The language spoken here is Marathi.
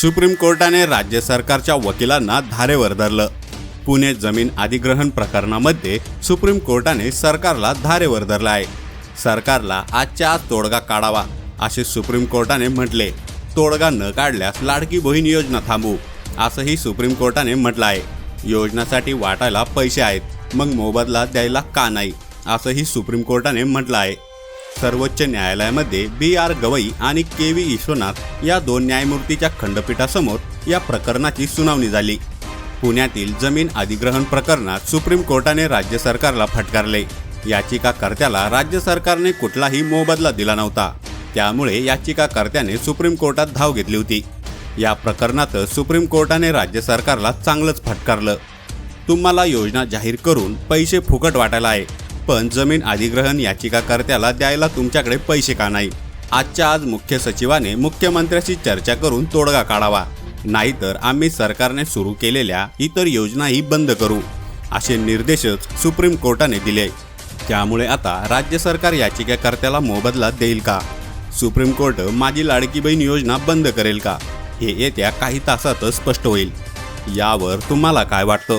सुप्रीम कोर्टाने राज्य सरकारच्या वकिलांना धारेवर धरलं. पुणे जमीन अधिग्रहण प्रकरणामध्ये सुप्रीम कोर्टाने सरकारला धारेवर धरलं आहे सरकारला आजच्या आज तोडगा काढावा असे सुप्रीम कोर्टाने म्हटले. तोडगा न काढल्यास लाडकी बहीण योजना थांबू असंही सुप्रीम कोर्टाने म्हटलं आहे योजनासाठी वाटायला पैसे आहेत मग मोबदला द्यायला का नाही असंही सुप्रीम कोर्टाने म्हटलं आहे सर्वोच्च न्यायालयामध्ये बी आर गवई आणि के व्ही विश्वनाथ या दोन न्यायमूर्तीच्या खंडपीठासमोर या प्रकरणाची सुनावणी झाली. पुण्यातील जमीन अधिग्रहण प्रकरणात सुप्रीम कोर्टाने राज्य सरकारला फटकारले. याचिकाकर्त्याला राज्य सरकारने कुठलाही मोबदला दिला नव्हता. त्यामुळे याचिकाकर्त्याने सुप्रीम कोर्टात धाव घेतली होती. या प्रकरणात सुप्रीम कोर्टाने राज्य सरकारला चांगलंच फटकारलं. तुम्हाला योजना जाहीर करून पैसे फुकट वाटायला आहे. पण जमीन अधिग्रहण याचिकाकर्त्याला द्यायला तुमच्याकडे पैसे का नाही? आजच्या आज मुख्य सचिवाने मुख्यमंत्र्याशी चर्चा करून तोडगा काढावा. नाहीतर आम्ही सरकारने सुरू केलेल्या इतर योजनाही बंद करू असे निर्देशच सुप्रीम कोर्टाने दिले. त्यामुळे आता राज्य सरकार याचिकाकर्त्याला मोबदला देईल का? सुप्रीम कोर्ट माझी लाडकी बहीण योजना बंद करेल का? हे येत्या काही तासातच स्पष्ट होईल. यावर तुम्हाला काय वाटतं?